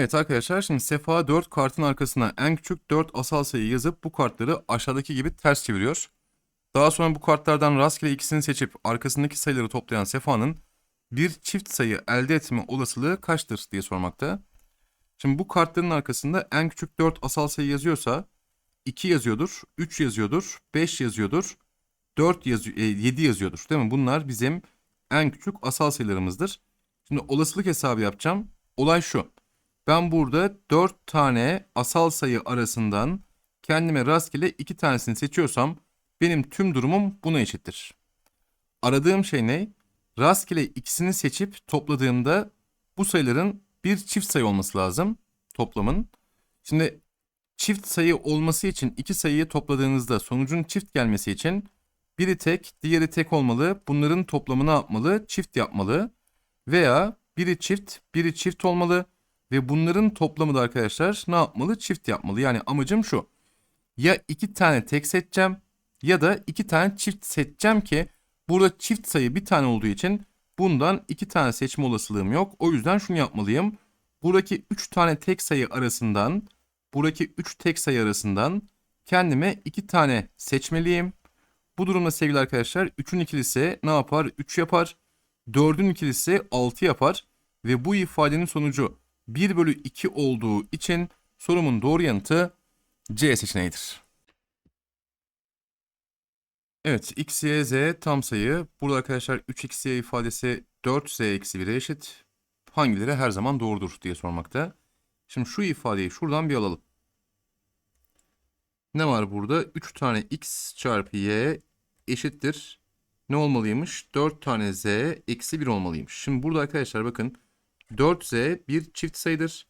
Evet arkadaşlar şimdi Sefa 4 kartın arkasına en küçük 4 asal sayı yazıp bu kartları aşağıdaki gibi ters çeviriyor. Daha sonra bu kartlardan rastgele ikisini seçip arkasındaki sayıları toplayan Sefa'nın bir çift sayı elde etme olasılığı kaçtır diye sormakta. Şimdi bu kartların arkasında en küçük 4 asal sayı yazıyorsa 2 yazıyordur, 3 yazıyordur, 5 yazıyordur, 4 yazıyor, 7 yazıyordur değil mi? Bunlar bizim en küçük asal sayılarımızdır. Şimdi olasılık hesabı yapacağım. Olay şu. Ben burada 4 tane asal sayı arasından kendime rastgele 2 tanesini seçiyorsam benim tüm durumum buna eşittir. Aradığım şey ne? Rastgele ikisini seçip topladığımda bu sayıların bir çift sayı olması lazım toplamın. Şimdi çift sayı olması için iki sayıyı topladığınızda sonucun çift gelmesi için biri tek, diğeri tek olmalı. Bunların toplamı ne yapmalı? Çift yapmalı. Veya biri çift, biri çift olmalı. Ve bunların toplamı da arkadaşlar ne yapmalı? Çift yapmalı. Yani amacım şu. Ya iki tane tek seçeceğim ya da iki tane çift seçeceğim ki burada çift sayı bir tane olduğu için bundan iki tane seçme olasılığım yok. O yüzden şunu yapmalıyım. Buradaki üç tane tek sayı arasından buradaki üç tek sayı arasından kendime iki tane seçmeliyim. Bu durumda sevgili arkadaşlar 3'ün ikilisi ne yapar? 3 yapar. 4'ün ikilisi 6 yapar. Ve bu ifadenin sonucu 1 bölü 2 olduğu için sorumun doğru yanıtı C seçeneğidir. Evet x, y, z tam sayı. Burada arkadaşlar 3x, y ifadesi 4z eksi 1'e eşit. Hangileri her zaman doğrudur diye sormakta. Şimdi şu ifadeyi şuradan bir alalım. Ne var burada? 3 tane x çarpı y eşittir. Ne olmalıymış? 4 tane z eksi 1 olmalıymış. Şimdi burada arkadaşlar bakın 4z bir çift sayıdır.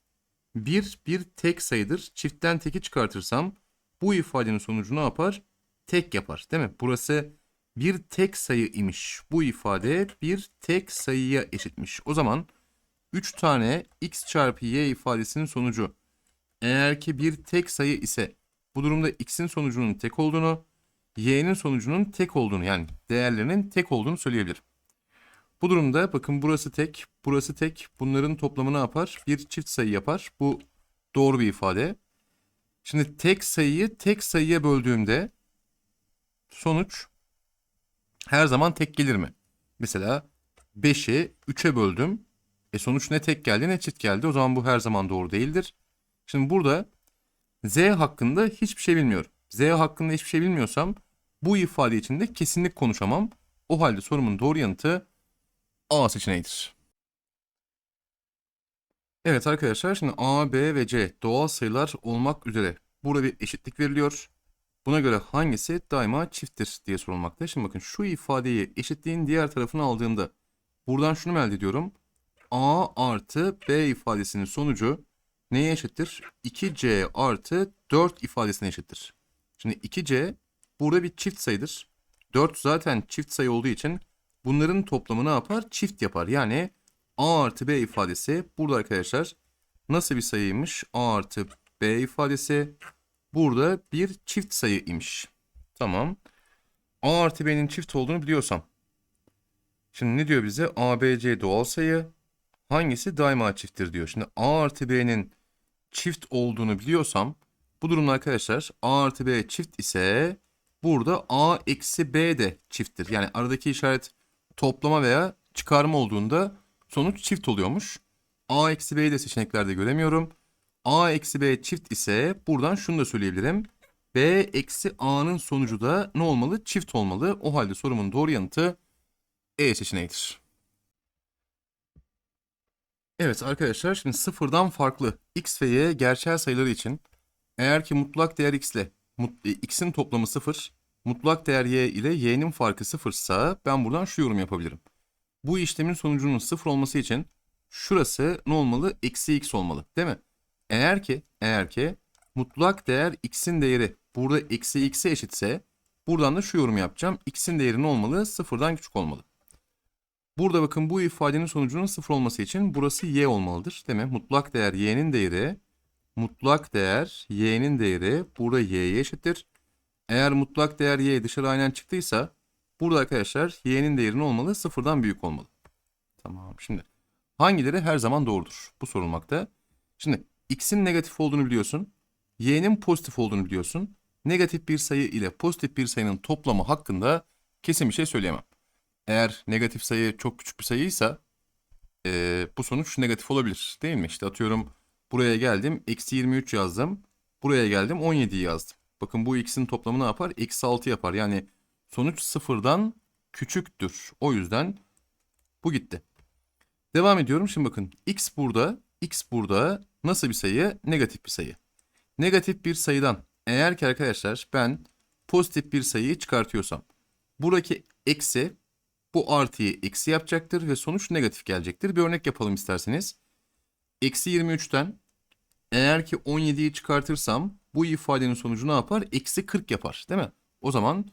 1 bir tek sayıdır. Çiftten teki çıkartırsam bu ifadenin sonucu ne yapar? Tek yapar değil mi? Burası bir tek sayı imiş. Bu ifade bir tek sayıya eşitmiş. O zaman 3 tane x çarpı y ifadesinin sonucu eğer ki bir tek sayı ise bu durumda x'in sonucunun tek olduğunu, y'nin sonucunun tek olduğunu yani değerlerinin tek olduğunu söyleyebilirim. Bu durumda bakın burası tek, burası tek. Bunların toplamı ne yapar? Bir çift sayı yapar. Bu doğru bir ifade. Şimdi tek sayıyı tek sayıya böldüğümde sonuç her zaman tek gelir mi? Mesela 5'i 3'e böldüm. E sonuç ne tek geldi ne çift geldi. O zaman bu her zaman doğru değildir. Şimdi burada Z hakkında hiçbir şey bilmiyorum. Z hakkında hiçbir şey bilmiyorsam bu ifade içinde kesinlik konuşamam. O halde sorumun doğru yanıtı A seçeneğidir. Evet arkadaşlar şimdi A, B ve C doğal sayılar olmak üzere burada bir eşitlik veriliyor. Buna göre hangisi daima çifttir diye sorulmakta. Şimdi bakın şu ifadeyi eşitliğin diğer tarafına aldığımda buradan şunu elde ediyorum? A artı B ifadesinin sonucu neye eşittir? 2C artı 4 ifadesine eşittir. Şimdi 2C burada bir çift sayıdır. 4 zaten çift sayı olduğu için bunların toplamı ne yapar? Çift yapar. Yani A artı B ifadesi burada arkadaşlar nasıl bir sayıymış? A artı B ifadesi burada bir çift sayı imiş. Tamam. A artı B'nin çift olduğunu biliyorsam. Şimdi ne diyor bize? A, B, C doğal sayı. Hangisi daima çifttir diyor. Şimdi A artı B'nin çift olduğunu biliyorsam bu durumda arkadaşlar A artı B çift ise burada A eksi B de çifttir. Yani aradaki işaret toplama veya çıkarma olduğunda sonuç çift oluyormuş. A eksi B'yi de seçeneklerde göremiyorum. A eksi B çift ise buradan şunu da söyleyebilirim. B eksi A'nın sonucu da ne olmalı? Çift olmalı. O halde sorumun doğru yanıtı E seçeneğidir. Evet arkadaşlar şimdi sıfırdan farklı x ve y gerçel sayıları için eğer ki mutlak değer x ile e, x'in toplamı sıfır, mutlak değer y ile y'nin farkı sıfırsa ben buradan şu yorum yapabilirim. Bu işlemin sonucunun sıfır olması için şurası ne olmalı? Eksi x olmalı değil mi? Eğer ki eğer ki mutlak değer x'in değeri burada eksi x'e eşitse buradan da şu yorum yapacağım. x'in değeri ne olmalı? Sıfırdan küçük olmalı. Burada bakın bu ifadenin sonucunun sıfır olması için burası y olmalıdır. Değil mi? Mutlak değer y'nin değeri mutlak değer y'nin değeri burada y'ye eşittir. Eğer mutlak değer y dışarı aynen çıktıysa burada arkadaşlar y'nin değeri olmalı? Sıfırdan büyük olmalı. Tamam şimdi hangileri her zaman doğrudur? Bu sorulmakta. Şimdi x'in negatif olduğunu biliyorsun. y'nin pozitif olduğunu biliyorsun. Negatif bir sayı ile pozitif bir sayının toplamı hakkında kesin bir şey söyleyemem. Eğer negatif sayı çok küçük bir sayıysa eee, bu sonuç negatif olabilir değil mi? İşte atıyorum buraya geldim eksi 23 yazdım. Buraya geldim 17 yazdım. Bakın bu ikisinin toplamı ne yapar? Eksi 6 yapar. Yani sonuç sıfırdan küçüktür. O yüzden bu gitti. Devam ediyorum. Şimdi bakın x burada, x burada nasıl bir sayı? Negatif bir sayı. Negatif bir sayıdan eğer ki arkadaşlar ben pozitif bir sayıyı çıkartıyorsam buradaki eksi bu artıyı eksi yapacaktır ve sonuç negatif gelecektir. Bir örnek yapalım isterseniz. Eksi 23'ten eğer ki 17'yi çıkartırsam bu ifadenin sonucu ne yapar? Eksi 40 yapar değil mi? O zaman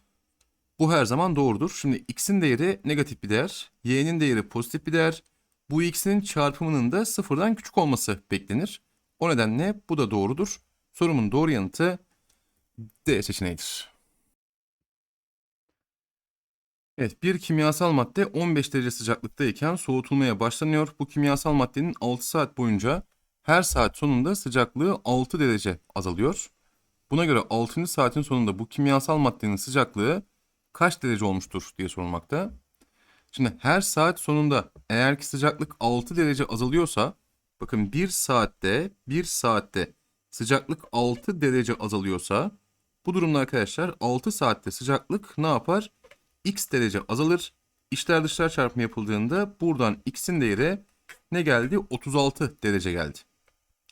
bu her zaman doğrudur. Şimdi x'in değeri negatif bir değer, y'nin değeri pozitif bir değer. Bu ikisinin çarpımının da sıfırdan küçük olması beklenir. O nedenle bu da doğrudur. Sorumun doğru yanıtı D seçeneğidir. Evet, bir kimyasal madde 15 derece sıcaklıktayken soğutulmaya başlanıyor. Bu kimyasal maddenin 6 saat boyunca her saat sonunda sıcaklığı 6 derece azalıyor. Buna göre 6. saatin sonunda bu kimyasal maddenin sıcaklığı kaç derece olmuştur diye sorulmakta. Şimdi her saat sonunda eğer ki sıcaklık 6 derece azalıyorsa bakın 1 saatte 1 saatte sıcaklık 6 derece azalıyorsa bu durumda arkadaşlar 6 saatte sıcaklık ne yapar? X derece azalır. İçler dışlar çarpımı yapıldığında buradan X'in değeri ne geldi? 36 derece geldi.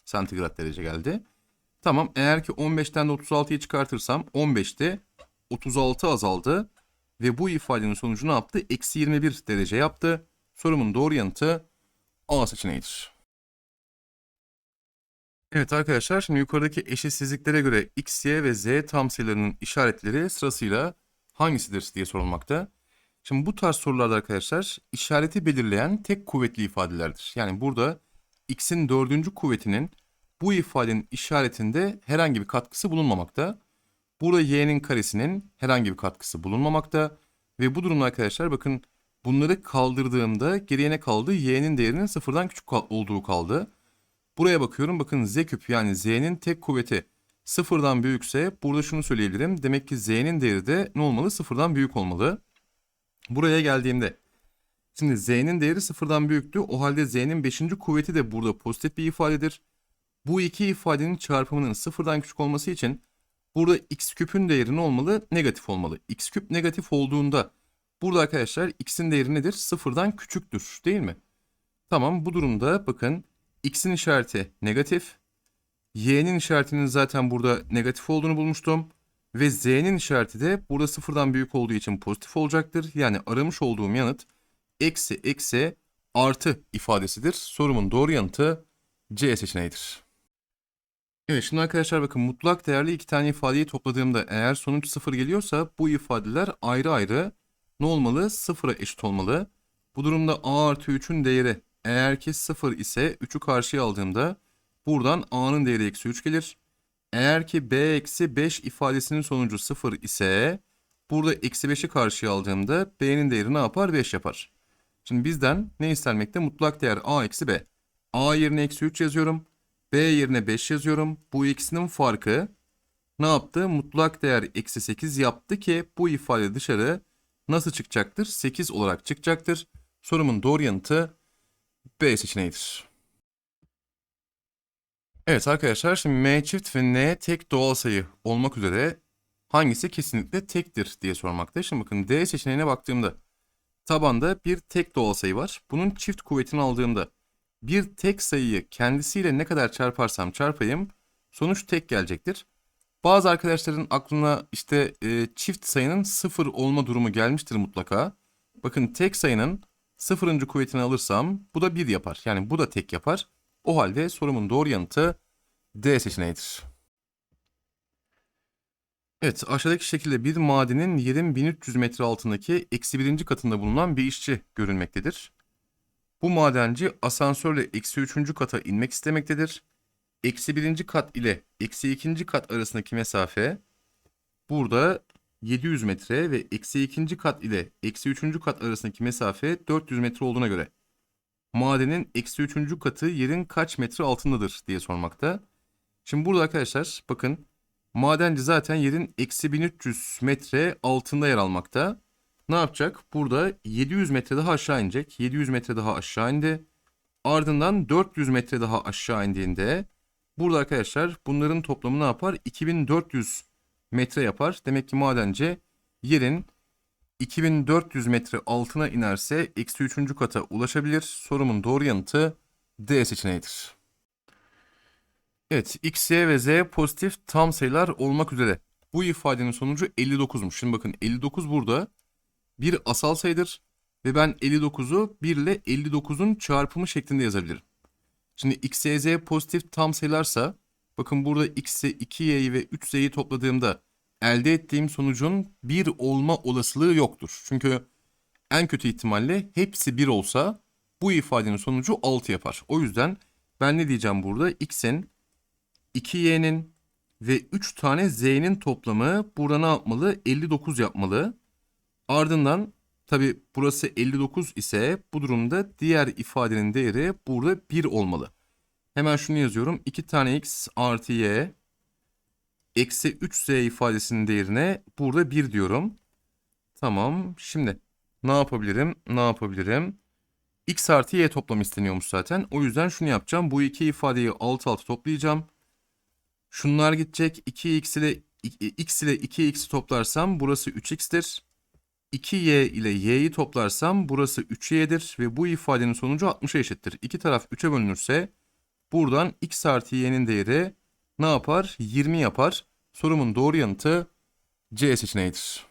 Santigrat derece geldi. Tamam eğer ki 15'ten de 36'yı çıkartırsam 15'te 36 azaldı. Ve bu ifadenin sonucu ne yaptı? Eksi 21 derece yaptı. Sorumun doğru yanıtı A seçeneğidir. Evet arkadaşlar şimdi yukarıdaki eşitsizliklere göre x, y ve z tam sayılarının işaretleri sırasıyla hangisidir diye sorulmakta. Şimdi bu tarz sorularda arkadaşlar işareti belirleyen tek kuvvetli ifadelerdir. Yani burada x'in dördüncü kuvvetinin bu ifadenin işaretinde herhangi bir katkısı bulunmamakta. Burada y'nin karesinin herhangi bir katkısı bulunmamakta. Ve bu durumda arkadaşlar bakın bunları kaldırdığımda geriye ne kaldı? y'nin değerinin sıfırdan küçük olduğu kaldı. Buraya bakıyorum bakın z küp yani z'nin tek kuvveti sıfırdan büyükse burada şunu söyleyebilirim. Demek ki z'nin değeri de ne olmalı? Sıfırdan büyük olmalı. Buraya geldiğimde şimdi z'nin değeri sıfırdan büyüktü. O halde z'nin beşinci kuvveti de burada pozitif bir ifadedir. Bu iki ifadenin çarpımının sıfırdan küçük olması için burada x küpün değeri ne olmalı? Negatif olmalı. x küp negatif olduğunda burada arkadaşlar x'in değeri nedir? Sıfırdan küçüktür değil mi? Tamam bu durumda bakın x'in işareti negatif. Y'nin işaretinin zaten burada negatif olduğunu bulmuştum. Ve z'nin işareti de burada sıfırdan büyük olduğu için pozitif olacaktır. Yani aramış olduğum yanıt eksi eksi artı ifadesidir. Sorumun doğru yanıtı C seçeneğidir. Evet şimdi arkadaşlar bakın mutlak değerli iki tane ifadeyi topladığımda eğer sonuç sıfır geliyorsa bu ifadeler ayrı ayrı ne olmalı? Sıfıra eşit olmalı. Bu durumda a artı 3'ün değeri eğer ki 0 ise 3'ü karşıya aldığımda buradan a'nın değeri eksi 3 gelir. Eğer ki b eksi 5 ifadesinin sonucu 0 ise burada eksi 5'i karşıya aldığımda b'nin değeri ne yapar? 5 yapar. Şimdi bizden ne istenmekte? Mutlak değer a eksi b. a yerine eksi 3 yazıyorum. b yerine 5 yazıyorum. Bu ikisinin farkı ne yaptı? Mutlak değer eksi 8 yaptı ki bu ifade dışarı nasıl çıkacaktır? 8 olarak çıkacaktır. Sorumun doğru yanıtı B seçeneğidir. Evet arkadaşlar şimdi M çift ve N tek doğal sayı olmak üzere hangisi kesinlikle tektir diye sormakta. Şimdi bakın D seçeneğine baktığımda tabanda bir tek doğal sayı var. Bunun çift kuvvetini aldığımda bir tek sayıyı kendisiyle ne kadar çarparsam çarpayım sonuç tek gelecektir. Bazı arkadaşların aklına işte e, çift sayının sıfır olma durumu gelmiştir mutlaka. Bakın tek sayının sıfırıncı kuvvetini alırsam bu da 1 yapar. Yani bu da tek yapar. O halde sorumun doğru yanıtı D seçeneğidir. Evet aşağıdaki şekilde bir madenin yerin 1300 metre altındaki eksi birinci katında bulunan bir işçi görülmektedir. Bu madenci asansörle eksi üçüncü kata inmek istemektedir. Eksi birinci kat ile eksi ikinci kat arasındaki mesafe burada 700 metre ve eksi ikinci kat ile eksi üçüncü kat arasındaki mesafe 400 metre olduğuna göre madenin eksi üçüncü katı yerin kaç metre altındadır diye sormakta. Şimdi burada arkadaşlar bakın madenci zaten yerin eksi 1300 metre altında yer almakta. Ne yapacak? Burada 700 metre daha aşağı inecek. 700 metre daha aşağı indi. Ardından 400 metre daha aşağı indiğinde burada arkadaşlar bunların toplamı ne yapar? 2400 metre yapar. Demek ki madenci yerin 2400 metre altına inerse eksi 3. kata ulaşabilir. Sorumun doğru yanıtı D seçeneğidir. Evet, x, y ve z pozitif tam sayılar olmak üzere. Bu ifadenin sonucu 59'muş. Şimdi bakın 59 burada bir asal sayıdır ve ben 59'u 1 ile 59'un çarpımı şeklinde yazabilirim. Şimdi x, y, z pozitif tam sayılarsa bakın burada x'i, 2y'yi ve 3z'yi topladığımda elde ettiğim sonucun 1 olma olasılığı yoktur. Çünkü en kötü ihtimalle hepsi 1 olsa bu ifadenin sonucu 6 yapar. O yüzden ben ne diyeceğim burada? x'in 2y'nin ve 3 tane z'nin toplamı burada ne yapmalı? 59 yapmalı. Ardından tabi burası 59 ise bu durumda diğer ifadenin değeri burada 1 olmalı. Hemen şunu yazıyorum. 2 tane x artı y eksi 3z ifadesinin değerine burada 1 diyorum. Tamam. Şimdi ne yapabilirim? Ne yapabilirim? x artı y toplam isteniyormuş zaten. O yüzden şunu yapacağım. Bu iki ifadeyi alt alta toplayacağım. Şunlar gidecek. 2x ile x ile 2x'i toplarsam burası 3x'tir. 2y ile y'yi toplarsam burası 3y'dir ve bu ifadenin sonucu 60'a eşittir. İki taraf 3'e bölünürse buradan x artı y'nin değeri ne yapar? 20 yapar. Sorumun doğru yanıtı C seçeneğidir.